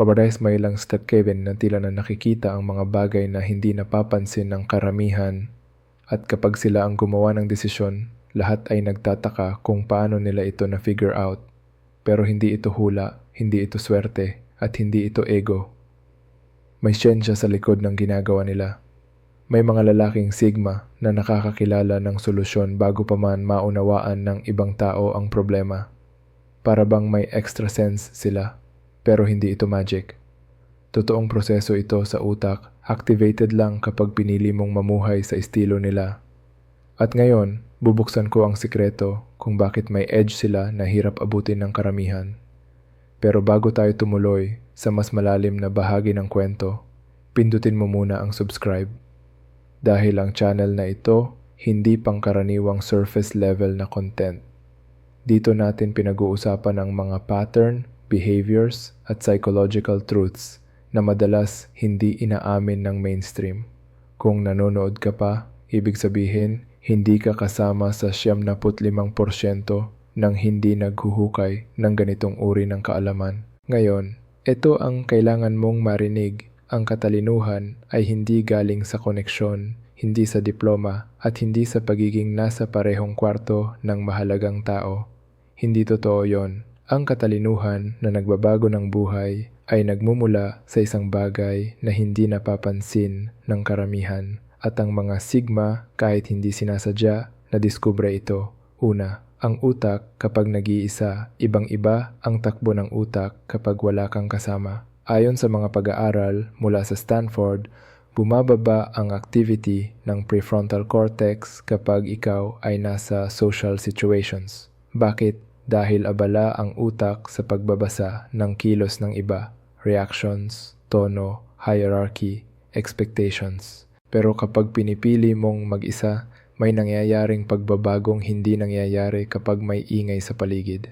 Mabarais may ilang step Kevin na tila na nakikita ang mga bagay na hindi napapansin ng karamihan at kapag sila ang gumawa ng desisyon, lahat ay nagtataka kung paano nila ito na figure out. Pero hindi ito hula, hindi ito swerte, at hindi ito ego. May siyensya sa likod ng ginagawa nila. May mga lalaking sigma na nakakakilala ng solusyon bago pa man maunawaan ng ibang tao ang problema. Para bang may extra sense sila, pero hindi ito magic. Totoong proseso ito sa utak, activated lang kapag pinili mong mamuhay sa estilo nila. At ngayon, bubuksan ko ang sikreto kung bakit may edge sila na hirap abutin ng karamihan. Pero bago tayo tumuloy sa mas malalim na bahagi ng kwento, pindutin mo muna ang subscribe. Dahil ang channel na ito, hindi pangkaraniwang surface level na content. Dito natin pinag-uusapan ang mga pattern, behaviors, at psychological truths na madalas hindi inaamin ng mainstream. Kung nanonood ka pa, ibig sabihin, hindi ka kasama sa 75% ng hindi naghuhukay ng ganitong uri ng kaalaman. Ngayon, ito ang kailangan mong marinig. Ang katalinuhan ay hindi galing sa koneksyon, hindi sa diploma, at hindi sa pagiging nasa parehong kwarto ng mahalagang tao. Hindi totoo yon. Ang katalinuhan na nagbabago ng buhay ay nagmumula sa isang bagay na hindi napapansin ng karamihan at ang mga sigma kahit hindi sinasadya na diskubre ito. Una, ang utak kapag nag-iisa, ibang-iba ang takbo ng utak kapag wala kang kasama. Ayon sa mga pag-aaral mula sa Stanford, bumababa ang activity ng prefrontal cortex kapag ikaw ay nasa social situations. Bakit? Dahil abala ang utak sa pagbabasa ng kilos ng iba, reactions, tono, hierarchy, expectations. Pero kapag pinipili mong mag-isa, may nangyayaring pagbabagong hindi nangyayari kapag may ingay sa paligid.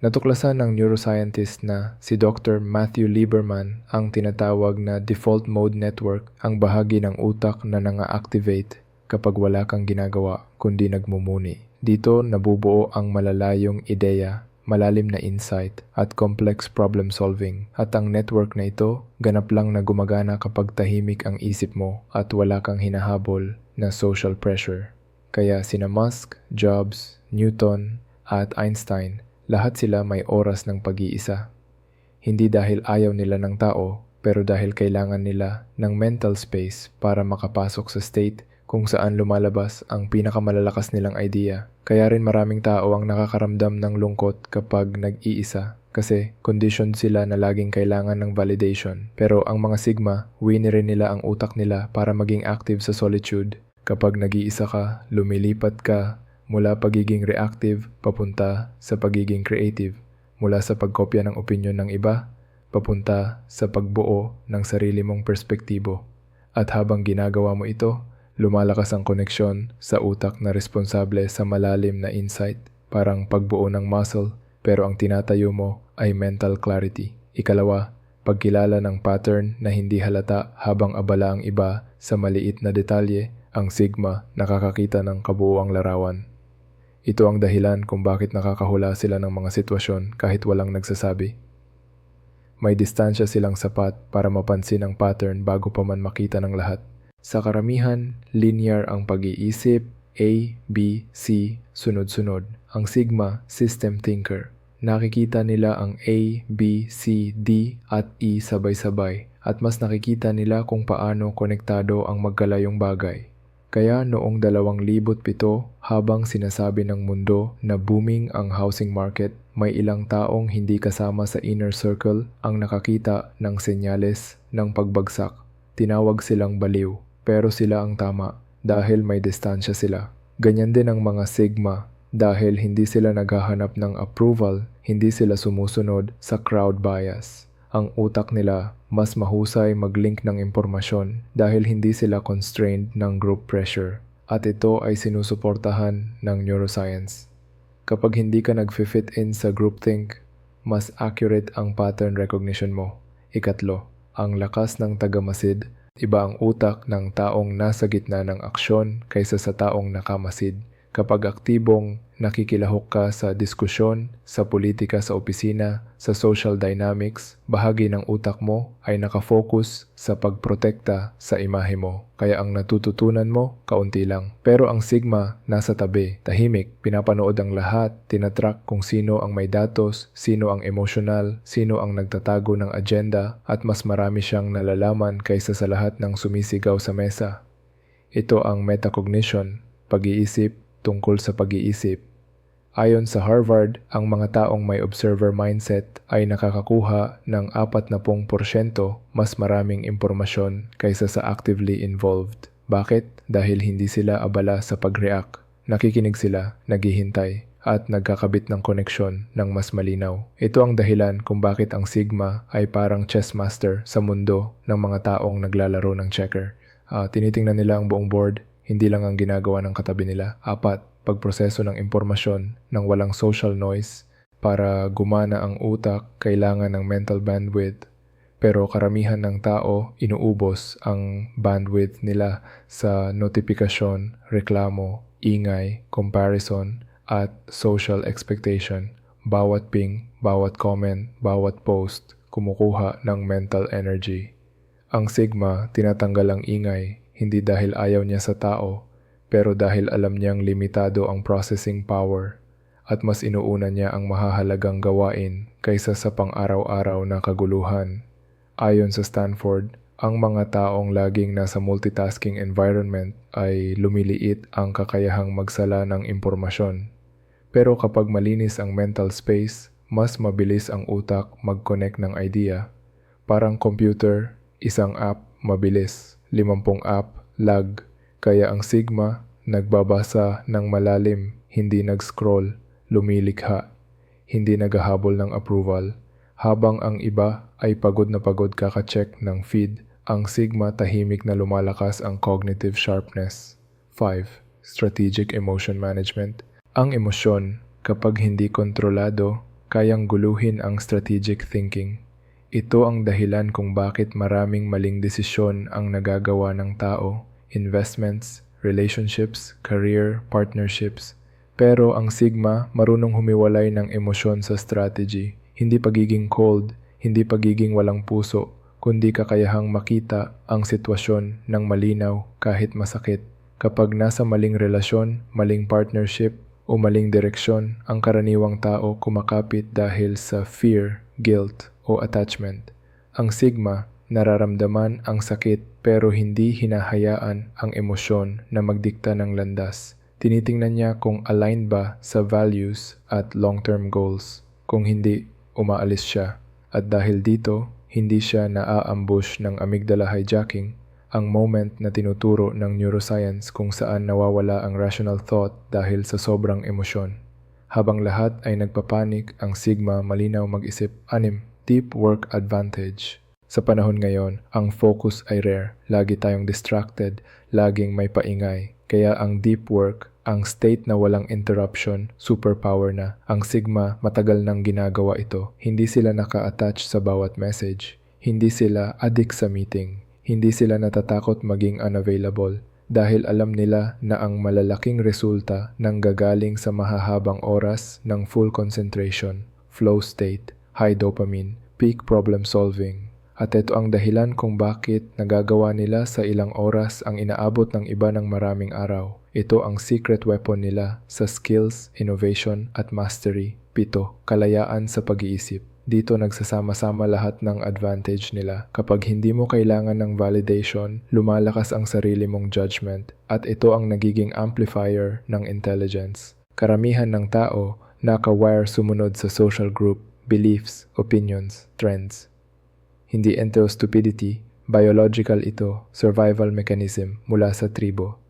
Natuklasan ng neuroscientist na si Dr. Matthew Lieberman ang tinatawag na default mode network ang bahagi ng utak na nanga-activate kapag wala kang ginagawa kundi nagmumuni. Dito nabubuo ang malalayong ideya, malalim na insight at complex problem solving at ang network na ito ganap lang na gumagana kapag tahimik ang isip mo at wala kang hinahabol na social pressure. Kaya sina Musk, Jobs, Newton at Einstein lahat sila may oras ng pag-iisa. Hindi dahil ayaw nila ng tao, pero dahil kailangan nila ng mental space para makapasok sa state kung saan lumalabas ang pinakamalalakas nilang idea. Kaya rin maraming tao ang nakakaramdam ng lungkot kapag nag-iisa kasi conditioned sila na laging kailangan ng validation. Pero ang mga sigma, wini rin nila ang utak nila para maging active sa solitude. Kapag nag-iisa ka, lumilipat ka, mula pagiging reactive papunta sa pagiging creative, mula sa pagkopya ng opinyon ng iba papunta sa pagbuo ng sarili mong perspektibo. At habang ginagawa mo ito, lumalakas ang koneksyon sa utak na responsable sa malalim na insight, parang pagbuo ng muscle, pero ang tinatayo mo ay mental clarity. Ikalawa, pagkilala ng pattern na hindi halata habang abala ang iba sa maliit na detalye, ang sigma nakakakita ng kabuuang larawan. Ito ang dahilan kung bakit nakakahula sila ng mga sitwasyon kahit walang nagsasabi. May distansya silang sapat para mapansin ang pattern bago pa man makita ng lahat. Sa karamihan, linear ang pag-iisip, A, B, C, sunod-sunod. Ang sigma, system thinker. Nakikita nila ang A, B, C, D at E sabay-sabay at mas nakikita nila kung paano konektado ang magkalayong bagay. Kaya noong 2007 habang sinasabi ng mundo na booming ang housing market, may ilang taong hindi kasama sa inner circle ang nakakita ng senyales ng pagbagsak. Tinawag silang baliw, pero sila ang tama dahil may distansya sila. Ganyan din ang mga sigma dahil hindi sila naghahanap ng approval, hindi sila sumusunod sa crowd bias ang utak nila mas mahusay mag-link ng impormasyon dahil hindi sila constrained ng group pressure at ito ay sinusuportahan ng neuroscience. Kapag hindi ka nag-fit in sa groupthink, mas accurate ang pattern recognition mo. Ikatlo, ang lakas ng tagamasid, iba ang utak ng taong nasa gitna ng aksyon kaysa sa taong nakamasid. Kapag aktibong nakikilahok ka sa diskusyon, sa politika sa opisina, sa social dynamics, bahagi ng utak mo ay nakafocus sa pagprotekta sa imahe mo. Kaya ang natututunan mo, kaunti lang. Pero ang sigma, nasa tabi, tahimik, pinapanood ang lahat, tinatrack kung sino ang may datos, sino ang emosyonal, sino ang nagtatago ng agenda, at mas marami siyang nalalaman kaysa sa lahat ng sumisigaw sa mesa. Ito ang metacognition, pag-iisip tungkol sa pag-iisip. Ayon sa Harvard, ang mga taong may observer mindset ay nakakakuha ng 40% mas maraming impormasyon kaysa sa actively involved. Bakit? Dahil hindi sila abala sa pag-react. Nakikinig sila, naghihintay, at nagkakabit ng koneksyon ng mas malinaw. Ito ang dahilan kung bakit ang Sigma ay parang chess master sa mundo ng mga taong naglalaro ng checker. Uh, tinitingnan nila ang buong board, hindi lang ang ginagawa ng katabi nila. Apat, pagproseso ng impormasyon ng walang social noise para gumana ang utak kailangan ng mental bandwidth pero karamihan ng tao inuubos ang bandwidth nila sa notifikasyon, reklamo, ingay, comparison at social expectation. Bawat ping, bawat comment, bawat post kumukuha ng mental energy. Ang Sigma tinatanggal ang ingay hindi dahil ayaw niya sa tao pero dahil alam niyang limitado ang processing power at mas inuuna niya ang mahahalagang gawain kaysa sa pang-araw-araw na kaguluhan. Ayon sa Stanford, ang mga taong laging nasa multitasking environment ay lumiliit ang kakayahang magsala ng impormasyon. Pero kapag malinis ang mental space, mas mabilis ang utak mag-connect ng idea. Parang computer, isang app, mabilis. Limampung app, lag. Kaya ang Sigma, nagbabasa ng malalim, hindi nag-scroll, lumilikha, hindi naghahabol ng approval. Habang ang iba ay pagod na pagod kaka-check ng feed, ang Sigma tahimik na lumalakas ang cognitive sharpness. 5. Strategic Emotion Management Ang emosyon, kapag hindi kontrolado, kayang guluhin ang strategic thinking. Ito ang dahilan kung bakit maraming maling desisyon ang nagagawa ng tao investments, relationships, career, partnerships. Pero ang Sigma marunong humiwalay ng emosyon sa strategy, hindi pagiging cold, hindi pagiging walang puso, kundi kakayahang makita ang sitwasyon ng malinaw kahit masakit. Kapag nasa maling relasyon, maling partnership, o maling direksyon, ang karaniwang tao kumakapit dahil sa fear, guilt, o attachment. Ang Sigma Nararamdaman ang sakit pero hindi hinahayaan ang emosyon na magdikta ng landas. Tinitingnan niya kung aligned ba sa values at long-term goals. Kung hindi, umaalis siya. At dahil dito, hindi siya naa-ambush ng amygdala hijacking, ang moment na tinuturo ng neuroscience kung saan nawawala ang rational thought dahil sa sobrang emosyon. Habang lahat ay nagpapanik, ang Sigma malinaw mag-isip, anim, deep work advantage. Sa panahon ngayon, ang focus ay rare. Lagi tayong distracted, laging may paingay. Kaya ang deep work, ang state na walang interruption, superpower na. Ang Sigma, matagal nang ginagawa ito. Hindi sila naka-attach sa bawat message. Hindi sila addict sa meeting. Hindi sila natatakot maging unavailable dahil alam nila na ang malalaking resulta ng gagaling sa mahahabang oras ng full concentration, flow state, high dopamine, peak problem solving, at ito ang dahilan kung bakit nagagawa nila sa ilang oras ang inaabot ng iba ng maraming araw. Ito ang secret weapon nila sa skills, innovation at mastery. Pito, kalayaan sa pag-iisip. Dito nagsasama-sama lahat ng advantage nila. Kapag hindi mo kailangan ng validation, lumalakas ang sarili mong judgment at ito ang nagiging amplifier ng intelligence. Karamihan ng tao naka-wire sumunod sa social group, beliefs, opinions, trends. Hindi enteostupidity, biological ito, survival mechanism mula sa tribo.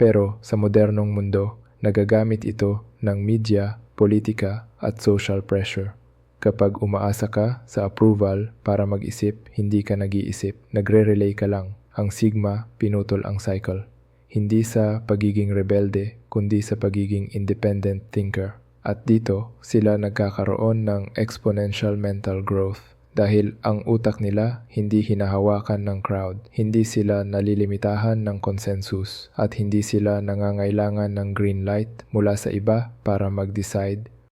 Pero sa modernong mundo, nagagamit ito ng media, politika at social pressure. Kapag umaasa ka sa approval para mag-isip, hindi ka nag-iisip, nagre-relay ka lang. Ang sigma, pinutol ang cycle. Hindi sa pagiging rebelde, kundi sa pagiging independent thinker. At dito, sila nagkakaroon ng exponential mental growth dahil ang utak nila hindi hinahawakan ng crowd. Hindi sila nalilimitahan ng consensus at hindi sila nangangailangan ng green light mula sa iba para mag-decide